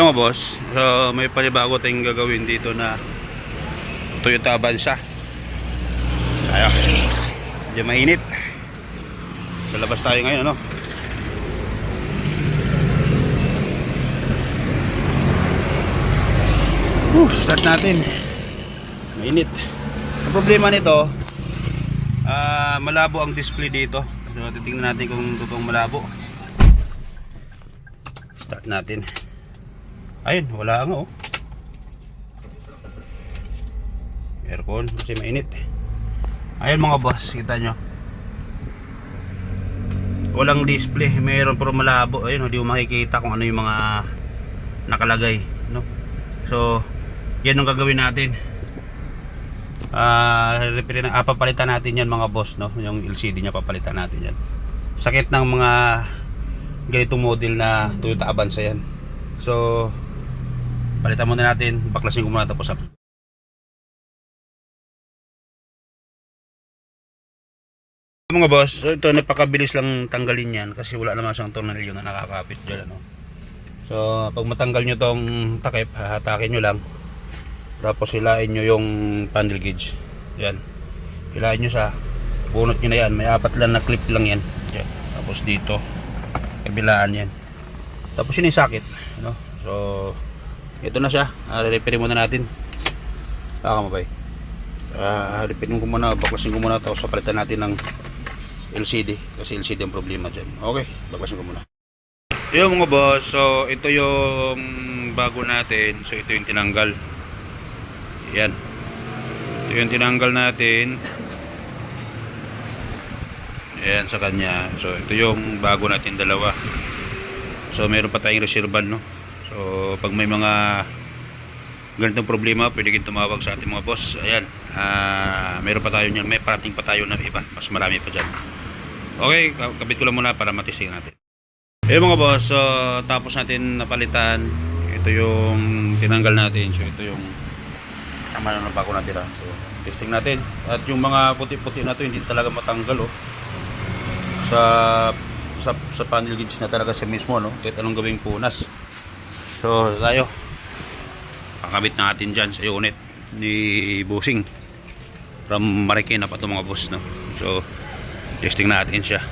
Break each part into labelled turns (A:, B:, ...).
A: mga boss, so may panibago tayong gagawin dito na Toyota Avanza. Ayo. Medyo mainit. Sa labas tayo ngayon, ano? Uh, start natin. Mainit. Ang problema nito, ah malabo ang display dito. So, titingnan natin kung totoong malabo. Start natin. Ayun, wala nga oh. Aircon kasi mainit. Ayun mga boss, kita nyo. Walang display, mayroon pero malabo. Ayun, hindi mo makikita kung ano yung mga nakalagay, no? So, yan ang gagawin natin. Uh, ah, papalitan natin yan mga boss, no? Yung LCD niya papalitan natin yan. Sakit ng mga ganitong model na Toyota Avanza yan. So, palitan muna natin. Baklasin ko muna tapos up. Mga boss, so ito napakabilis lang tanggalin yan kasi wala naman siyang tornilyo na nakakapit dyan. Ano? So, pag matanggal nyo tong takip, hahatakin nyo lang. Tapos hilain nyo yung panel gauge. Yan. Hilain nyo sa bunot nyo na yan. May apat lang na clip lang yan. yan. Tapos dito, kabilaan yan. Tapos yun yung sakit. No? So, ito na siya. Uh, repair muna natin. Saka mo ba uh, repair ko muna. Baklasin ko muna. Tapos papalitan natin ng LCD. Kasi LCD ang problema dyan. Okay, baklasin ko muna. Yung mga boss, so ito yung bago natin. So ito yung tinanggal. Yan. Ito yung tinanggal natin. Ayan sa kanya. So ito yung bago natin dalawa. So meron pa tayong reservan no. So pag may mga ganitong problema, pwede kayong tumawag sa ating mga boss. Ayan. Ah, meron pa tayo niyan. May parating pa tayo ng iba. Mas marami pa diyan. Okay, kabit ko lang muna para matisting natin. Eh mga boss, so tapos natin napalitan. Ito yung tinanggal natin. So ito yung sama na bago natin. ah. So testing natin. At yung mga puti-puti na to hindi talaga matanggal oh. Sa sa sa panel gauge na talaga siya mismo no. Kahit anong gawing punas. So tayo. Kakabit natin diyan sa unit ni Busing. From Marikina pa to mga boss no. So testing natin siya.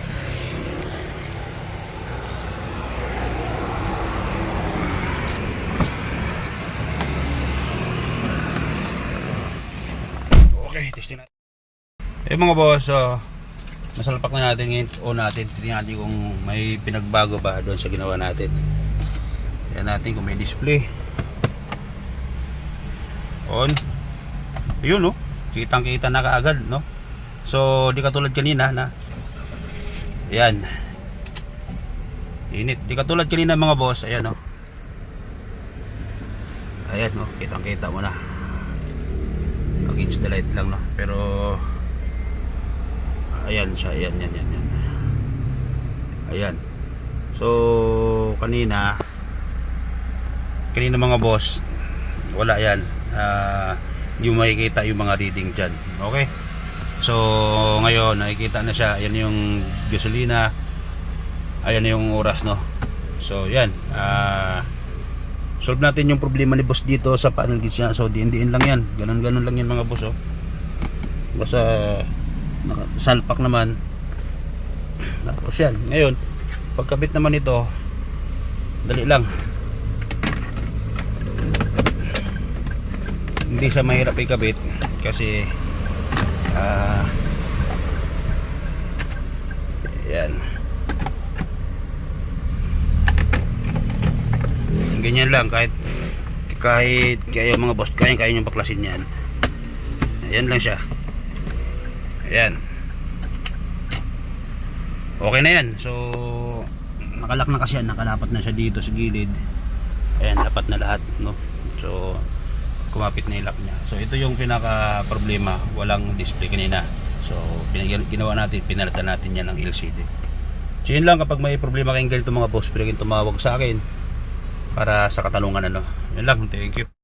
A: Okay, testing natin. Eh mga boss, so, nasalpak na natin ngayon o natin. Tingnan natin kung may pinagbago ba doon sa ginawa natin. Tingnan natin kung may display. On. Ayun no. Kitang kita na kaagad no. So, di katulad kanina na. Ayan. Init. Di katulad kanina mga boss. Ayan no. Ayan no. Kitang kita mo na against the light lang no pero ayan siya ayan yan yan yan ayan so kanina kanina mga boss wala yan. Uh, hindi mo makikita yung mga reading dyan. Okay? So ngayon nakikita na siya. Ayan yung gasolina. Ayan yung oras no? So yan. Uh, solve natin yung problema ni boss dito sa panel gauge niya so diin-diin lang yan. Ganun ganun lang yan mga boss oh. Basta naka- salpak naman. Tapos yan. Ngayon pagkabit naman ito dali lang hindi siya mahirap ikabit kasi ah yan. Ganyan lang kahit kahit kayo mga boss kaya kaya nyo baklasin yan. Ayan lang siya. Ayan. Okay na yan. So nakalak na kasi yan. Nakalapat na siya dito sa gilid. Ayan lapat na lahat no? So kumapit na yung lock niya. So ito yung pinaka problema walang display kanina. So ginawa natin pinalitan natin yan ng LCD so yun lang kapag may problema kayong ganito mga boss pwede kayong tumawag sa akin para sa katanungan ano. Yan lang, thank you.